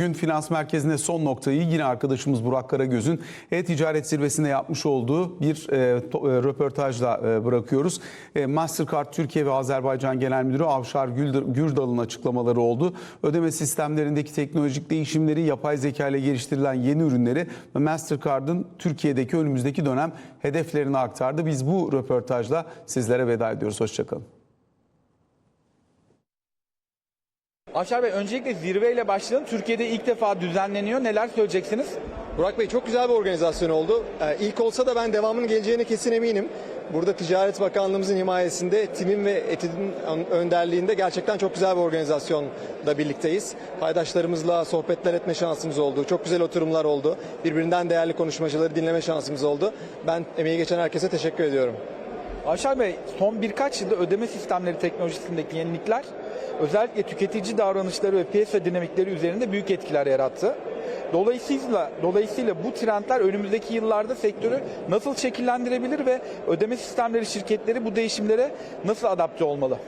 Gün Finans Merkezi'nde son noktayı yine arkadaşımız Burak Karagöz'ün e-ticaret zirvesinde yapmış olduğu bir e, to- e, röportajla e, bırakıyoruz. E, Mastercard Türkiye ve Azerbaycan Genel Müdürü Avşar Gürdal'ın açıklamaları oldu. Ödeme sistemlerindeki teknolojik değişimleri, yapay zeka ile geliştirilen yeni ürünleri ve Mastercard'ın Türkiye'deki önümüzdeki dönem hedeflerini aktardı. Biz bu röportajla sizlere veda ediyoruz. Hoşçakalın. Avşar Bey öncelikle zirveyle başlayalım. Türkiye'de ilk defa düzenleniyor. Neler söyleyeceksiniz? Burak Bey çok güzel bir organizasyon oldu. Ee, ilk olsa da ben devamının geleceğine kesin eminim. Burada Ticaret Bakanlığımızın himayesinde, TİM'in ve ETİD'in önderliğinde gerçekten çok güzel bir organizasyonda birlikteyiz. Paydaşlarımızla sohbetler etme şansımız oldu. Çok güzel oturumlar oldu. Birbirinden değerli konuşmacıları dinleme şansımız oldu. Ben emeği geçen herkese teşekkür ediyorum. Avşar Bey son birkaç yılda ödeme sistemleri teknolojisindeki yenilikler özellikle tüketici davranışları ve piyasa dinamikleri üzerinde büyük etkiler yarattı. Dolayısıyla dolayısıyla bu trendler önümüzdeki yıllarda sektörü nasıl şekillendirebilir ve ödeme sistemleri şirketleri bu değişimlere nasıl adapte olmalı?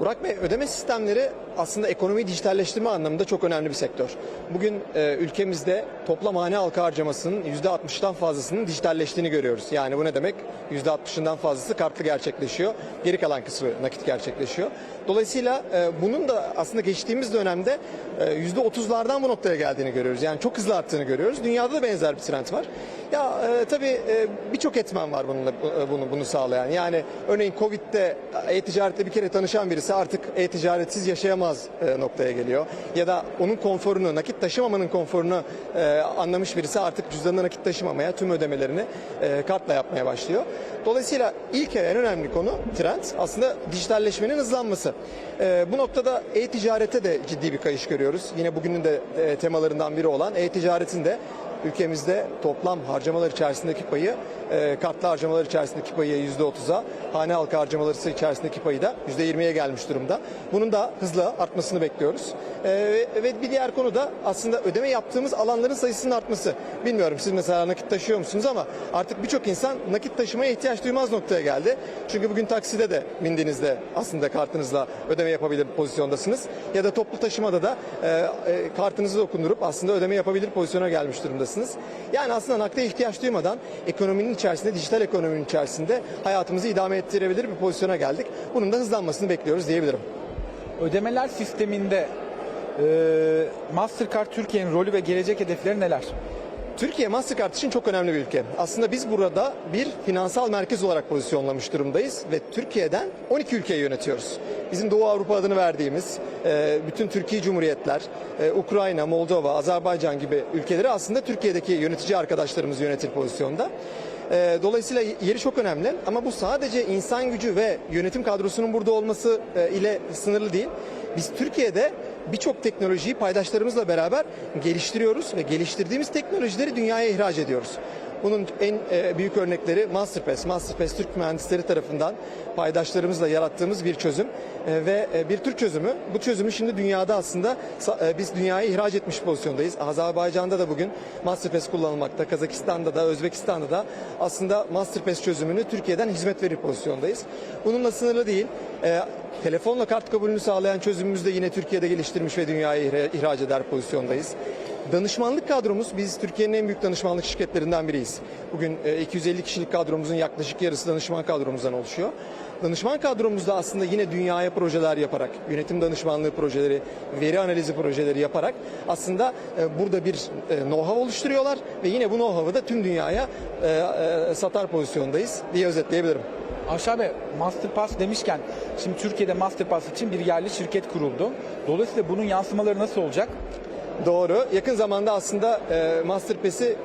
Burak Bey ödeme sistemleri aslında ekonomiyi dijitalleştirme anlamında çok önemli bir sektör. Bugün e, ülkemizde toplam hane halka harcamasının %60'dan fazlasının dijitalleştiğini görüyoruz. Yani bu ne demek? %60'ından fazlası kartlı gerçekleşiyor. Geri kalan kısmı nakit gerçekleşiyor. Dolayısıyla e, bunun da aslında geçtiğimiz dönemde e, %30'lardan bu noktaya geldiğini görüyoruz. Yani çok hızlı arttığını görüyoruz. Dünyada da benzer bir trend var. Ya e, tabii e, birçok etmen var bununla, bu- bunu, bunu sağlayan. Yani örneğin Covid'de e-ticaretle bir kere tanışan birisi artık e-ticaretsiz yaşayamaz e, noktaya geliyor. Ya da onun konforunu, nakit taşımamanın konforunu e, anlamış birisi artık cüzdanına nakit taşımamaya, tüm ödemelerini e, kartla yapmaya başlıyor. Dolayısıyla ilk en önemli konu trend aslında dijitalleşmenin hızlanması. E, bu noktada e-ticarete de ciddi bir kayış görüyoruz. Yine bugünün de e, temalarından biri olan e-ticaretin de ülkemizde toplam harcamalar içerisindeki payı e, kartlı harcamalar içerisindeki payı %30'a, hane halkı harcamaları içerisindeki payı da %20'ye gelmiş durumda. Bunun da hızla artmasını bekliyoruz. E, ve- ve bir diğer konu da aslında ödeme yaptığımız alanların sayısının artması. Bilmiyorum siz mesela nakit taşıyor musunuz ama artık birçok insan nakit taşımaya ihtiyaç duymaz noktaya geldi. Çünkü bugün takside de bindiğinizde aslında kartınızla ödeme yapabilir pozisyondasınız. Ya da toplu taşımada da e, e, kartınızı dokundurup aslında ödeme yapabilir pozisyona gelmiş durumdasınız. Yani aslında nakde ihtiyaç duymadan ekonominin içerisinde, dijital ekonominin içerisinde hayatımızı idame ettirebilir bir pozisyona geldik. Bunun da hızlanmasını bekliyoruz diyebilirim. Ödemeler sisteminde e, Mastercard Türkiye'nin rolü ve gelecek hedefleri neler? Türkiye Mastercard için çok önemli bir ülke. Aslında biz burada bir finansal merkez olarak pozisyonlamış durumdayız ve Türkiye'den 12 ülkeyi yönetiyoruz. Bizim Doğu Avrupa adını verdiğimiz e, bütün Türkiye Cumhuriyetler, e, Ukrayna, Moldova, Azerbaycan gibi ülkeleri aslında Türkiye'deki yönetici arkadaşlarımız yönetir pozisyonda. E, Dolayısıyla yeri çok önemli ama bu sadece insan gücü ve yönetim kadrosunun burada olması ile sınırlı değil. Biz Türkiye'de birçok teknolojiyi paydaşlarımızla beraber geliştiriyoruz ve geliştirdiğimiz teknolojileri dünyaya ihraç ediyoruz. Bunun en e, büyük örnekleri Masterpass. Masterpass Türk mühendisleri tarafından paydaşlarımızla yarattığımız bir çözüm E, ve e, bir Türk çözümü. Bu çözümü şimdi dünyada aslında biz dünyaya ihraç etmiş pozisyondayız. Azerbaycan'da da bugün Masterpass kullanılmakta. Kazakistan'da da, Özbekistan'da da aslında Masterpass çözümünü Türkiye'den hizmet verir pozisyondayız. Bununla sınırlı değil. E, telefonla kart kabulünü sağlayan çözümümüzü de yine Türkiye'de geliştirmiş ve dünyaya ihra- ihraç eder pozisyondayız. Danışmanlık kadromuz biz Türkiye'nin en büyük danışmanlık şirketlerinden biriyiz. Bugün e, 250 kişilik kadromuzun yaklaşık yarısı danışman kadromuzdan oluşuyor. Danışman kadromuzda aslında yine dünyaya projeler yaparak, yönetim danışmanlığı projeleri, veri analizi projeleri yaparak aslında e, burada bir e, know-how oluşturuyorlar ve yine bu know-how'ı da tüm dünyaya e, e, satar pozisyondayız diye özetleyebilirim. Avşar Bey, Masterpass demişken şimdi Türkiye'de Masterpass için bir yerli şirket kuruldu. Dolayısıyla bunun yansımaları nasıl olacak? Doğru. Yakın zamanda aslında e, Masterpass'i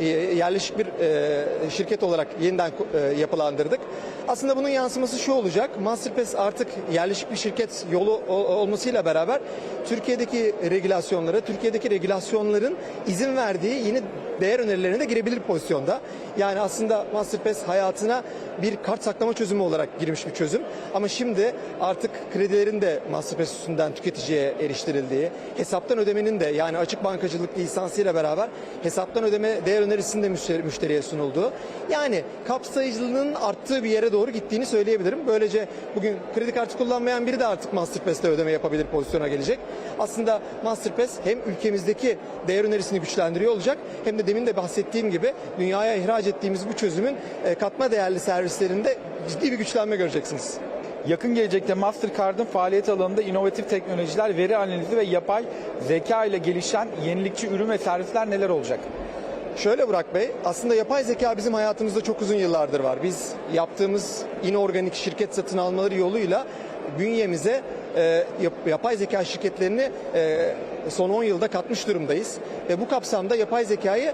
e, yerleşik bir e, şirket olarak yeniden e, yapılandırdık. Aslında bunun yansıması şu olacak. Masterpass artık yerleşik bir şirket yolu ol- olmasıyla beraber Türkiye'deki regülasyonlara, Türkiye'deki regülasyonların izin verdiği yeni değer önerilerine de girebilir pozisyonda. Yani aslında Masterpass hayatına bir kart saklama çözümü olarak girmiş bir çözüm. Ama şimdi artık kredilerin de Masterpass üstünden tüketiciye eriştirildiği, hesaptan ödemenin de yani açık bankacılık lisansıyla beraber hesaptan ödeme değer önerisinin de müşteri- müşteriye sunulduğu. Yani kapsayıcılığının arttığı bir yere doğru gittiğini söyleyebilirim. Böylece bugün kredi kartı kullanmayan biri de artık Masterpass'te ödeme yapabilir pozisyona gelecek. Aslında Masterpass hem ülkemizdeki değer önerisini güçlendiriyor olacak hem de demin de bahsettiğim gibi dünyaya ihraç ettiğimiz bu çözümün e, katma değerli servislerinde ciddi bir güçlenme göreceksiniz. Yakın gelecekte Mastercard'ın faaliyet alanında inovatif teknolojiler, veri analizi ve yapay zeka ile gelişen yenilikçi ürün ve servisler neler olacak? Şöyle Burak Bey, aslında yapay zeka bizim hayatımızda çok uzun yıllardır var. Biz yaptığımız inorganik şirket satın almaları yoluyla bünyemize yapay zeka şirketlerini e, son 10 yılda katmış durumdayız. Ve bu kapsamda yapay zekayı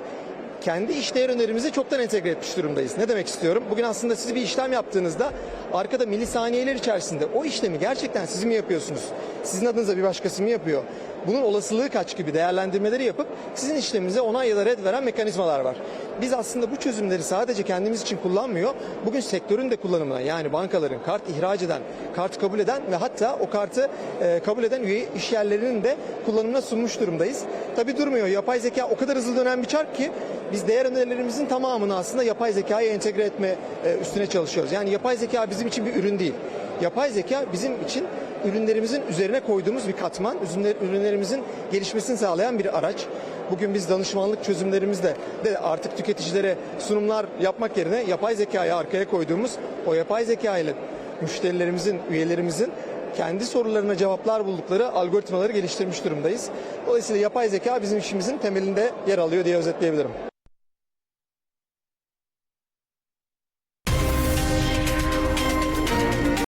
kendi işleyen önerimize çoktan entegre etmiş durumdayız. Ne demek istiyorum? Bugün aslında siz bir işlem yaptığınızda arkada milisaniyeler içerisinde o işlemi gerçekten siz mi yapıyorsunuz? Sizin adınıza bir başkası mı yapıyor? Bunun olasılığı kaç gibi değerlendirmeleri yapıp sizin işleminize onay ya da red veren mekanizmalar var. Biz aslında bu çözümleri sadece kendimiz için kullanmıyor. Bugün sektörün de kullanımına yani bankaların kart ihraç eden, kart kabul eden ve hatta o kartı e, kabul eden üye işyerlerinin de kullanımına sunmuş durumdayız. Tabi durmuyor. Yapay zeka o kadar hızlı dönen bir çark ki biz değer önerilerimizin tamamını aslında yapay zekaya entegre etme e, üstüne çalışıyoruz. Yani yapay zeka bizim için bir ürün değil. Yapay zeka bizim için ürünlerimizin üzerine koyduğumuz bir katman, ürünler- ürünlerimizin gelişmesini sağlayan bir araç. Bugün biz danışmanlık çözümlerimizde de artık tüketicilere sunumlar yapmak yerine yapay zekayı arkaya koyduğumuz o yapay zeka ile müşterilerimizin, üyelerimizin kendi sorularına cevaplar buldukları algoritmaları geliştirmiş durumdayız. Dolayısıyla yapay zeka bizim işimizin temelinde yer alıyor diye özetleyebilirim.